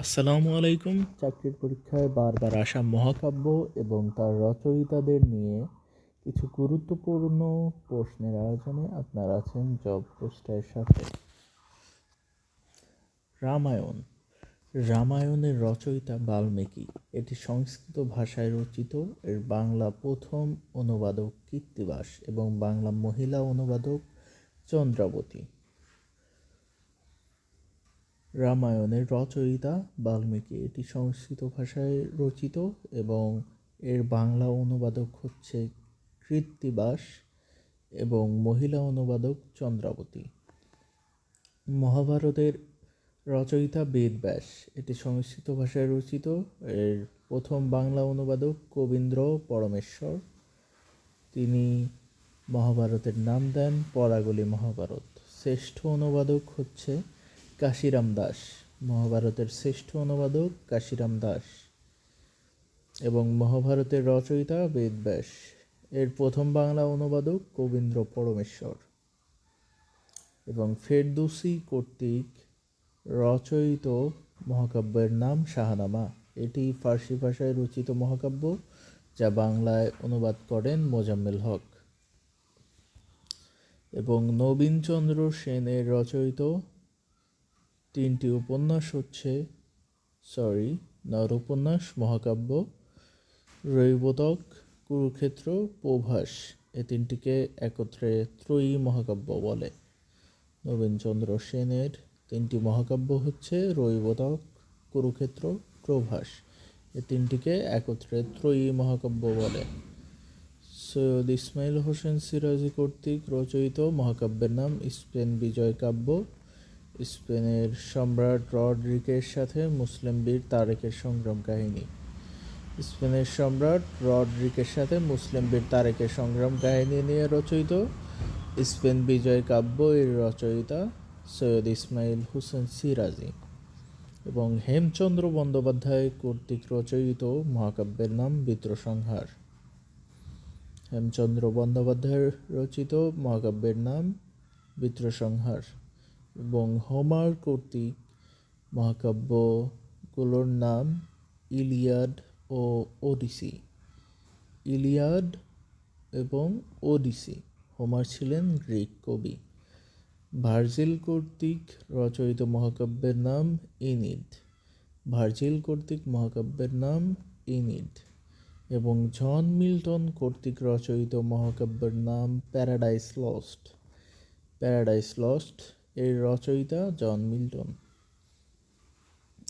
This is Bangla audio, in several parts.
আসসালামু আলাইকুম। চাকরির পরীক্ষায় বারবার আসা মহাকাব্য এবং তার রচয়িতাদের নিয়ে কিছু গুরুত্বপূর্ণ প্রশ্নের আয়োজনে আপনারা আছেন জব পোস্টের সাথে। রামায়ণ। রামায়ণের রচয়িতা বাল্মীকি। এটি সংস্কৃত ভাষায় রচিত। এর বাংলা প্রথম অনুবাদক কীর্তিবাস এবং বাংলা মহিলা অনুবাদক চন্দ্রাবতী। রামায়ণের রচয়িতা বাল্মীকি। এটি সংস্কৃত ভাষায় রচিত এবং এর বাংলা অনুবাদক হচ্ছে কৃত্তিবাস এবং মহিলা অনুবাদক চন্দ্রাবতী। মহাভারতের রচয়িতা বেদব্যাস। এটি সংস্কৃত ভাষায় রচিত। এর প্রথম বাংলা অনুবাদক কবীন্দ্র পরমেশ্বর। তিনি মহাভারতের নাম দেন পরাগলি মহাভারত। শ্রেষ্ঠ অনুবাদক হচ্ছে কাশিরাম দাস, মহাভারতের শ্রেষ্ঠ অনুবাদক কাশিরাম দাস এবং মহাভারতের রচয়িতা বেদব্যাস এর প্রথম বাংলা অনুবাদক কবীন্দ্র পরমেশ্বর এবং ফেরদৌসি কর্তৃক রচয়িত মহাকাব্যের নাম শাহনামা। এটি ফার্সি ভাষায় রচিত মহাকাব্য, যা বাংলায় অনুবাদ করেন মোজাম্মেল হক এবং নবীনচন্দ্র সেনের রচয়িত তিনটি উপন্যাস হচ্ছে সরি নর উপন্যাস মহাকাব্য রৈবতক কুরুক্ষেত্র, প্রভাস। এ তিনটিকে একত্রে ত্রয়ী মহাকাব্য বলে। নবীনচন্দ্র সেনের তিনটি মহাকাব্য হচ্ছে রৈবতক কুরুক্ষেত্র, প্রভাস। এ তিনটিকে একত্রে ত্রয়ী মহাকাব্য বলে। সৈয়দ ইসমাইল হোসেন সিরাজি কর্তৃক রচয়িত মহাকাব্যের নাম স্পেন বিজয় কাব্য। স্পেনের সম্রাট রডরিকের সাথে মুসলিম বীর তারেকের সংগ্রাম কাহিনী। স্পেনের সম্রাট রডরিকের সাথে মুসলিম বীর তারেকের সংগ্রাম কাহিনী নিয়ে রচিত স্পেন বিজয় কাব্য এর রচয়িতা সৈয়দ ইসমাইল হোসেন সিরাজি এবং হেমচন্দ্র বন্দ্যোপাধ্যায় কর্তৃক রচয়িত মহাকাব্যের নাম বিদ্রোসংহার হেমচন্দ্র বন্দ্যোপাধ্যায়ের রচিত মহাকাব্যের নাম বিদ্রোসংহার এবং হোমার কর্তৃক মহাকাব্যগুলোর নাম ইলিয়াড ও ওডিসি। ইলিয়াড এবং ওডিসি, হোমার ছিলেন গ্রিক কবি। ভার্জিল কর্তৃক রচয়িত মহাকাব্যের নাম ইনিড। ভার্জিল কর্তৃক মহাকাব্যের নাম ইনিড এবং জন মিল্টন কর্তৃক রচয়িত মহাকাব্যের নাম প্যারাডাইস লস্ট। প্যারাডাইস লস্ট এর রচয়িতা জন মিল্টন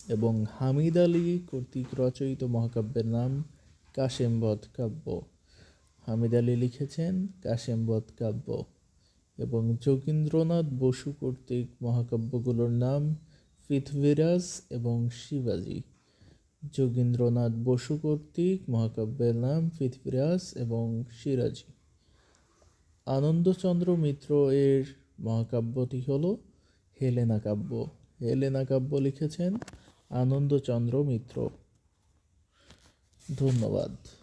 এবং হামিদ আলী কর্তৃক রচয়িত মহাকাব্যের নাম কাশেমবধ কাব্য। হামিদ আলী লিখেছেন কাশেমবধ কাব্য এবং যোগীন্দ্রনাথ বসু কর্তৃক মহাকাব্যগুলোর নাম পৃথ্বীরাজ এবং শিবাজি। যোগীন্দ্রনাথ বসু কর্তৃক মহাকাব্যের নাম পৃথ্বীরাজ এবং সিরাজি আনন্দচন্দ্র মিত্র এর মহাকাব্যটি হল হেলেনা কাব্য। হেলেনা কাব্য লিখেছেন আনন্দচন্দ্র মিত্র। ধন্যবাদ।